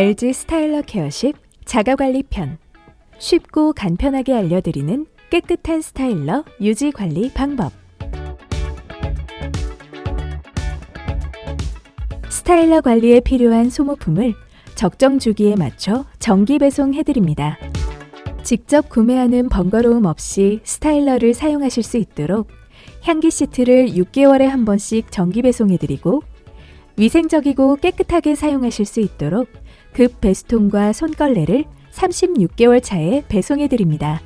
LG 스타일러 케어십 자가관리 편 쉽고 간편하게 알려드리는 깨끗한 스타일러 유지 관리 방법 스타일러 관리에 필요한 소모품을 적정 주기에 맞춰 정기 배송해드립니다. 직접 구매하는 번거로움 없이 스타일러를 사용하실 수 있도록 향기 시트를 6개월에 한 번씩 정기 배송해드리고 위생적이고 깨끗하게 사용하실 수 있도록 급 배수통과 손걸레를 36개월 차에 배송해 드립니다.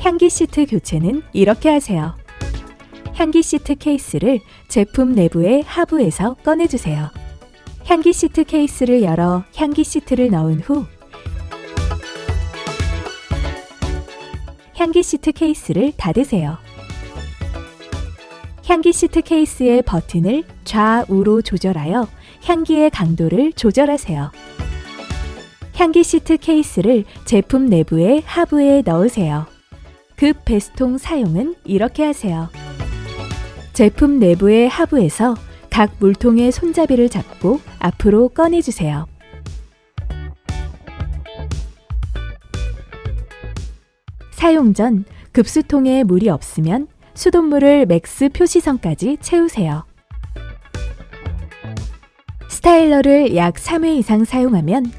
향기 시트 교체는 이렇게 하세요. 향기 시트 케이스를 제품 내부의 하부에서 꺼내주세요. 향기 시트 케이스를 열어 향기 시트를 넣은 후 향기 시트 케이스를 닫으세요. 향기 시트 케이스의 버튼을 좌우로 조절하여 향기의 강도를 조절하세요. 향기 시트 케이스를 제품 내부의 하부에 넣으세요. 급 배수통 사용은 이렇게 하세요. 제품 내부의 하부에서 각 물통의 손잡이를 잡고 앞으로 꺼내주세요. 사용 전 급수통에 물이 없으면 수돗물을 맥스 표시선까지 채우세요. 스타일러를 약 3회 이상 사용하면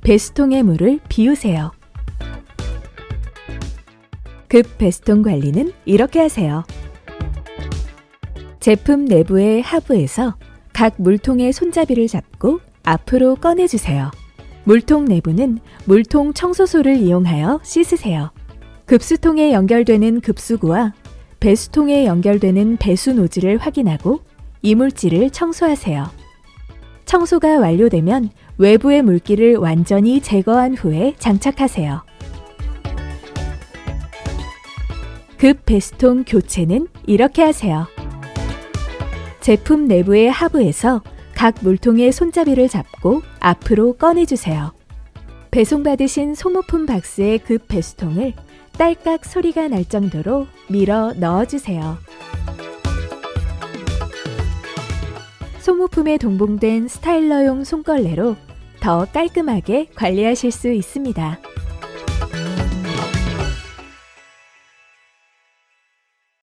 배수통의 물을 비우세요. 급 배수통 관리는 이렇게 하세요. 제품 내부의 하부에서 각 물통의 손잡이를 잡고 앞으로 꺼내주세요. 물통 내부는 물통 청소소를 이용하여 씻으세요. 급수통에 연결되는 급수구와 배수통에 연결되는 배수 노즐을 확인하고 이물질을 청소하세요. 청소가 완료되면 외부의 물기를 완전히 제거한 후에 장착하세요. 급 배수통 교체는 이렇게 하세요. 제품 내부의 하부에서 각 물통의 손잡이를 잡고 앞으로 꺼내주세요. 배송받으신 소모품 박스의 급 배수통을 딸깍 소리가 날 정도로 밀어 넣어주세요. 소모품에 동봉된 스타일러용 손걸레로 더 깔끔하게 관리하실 수 있습니다.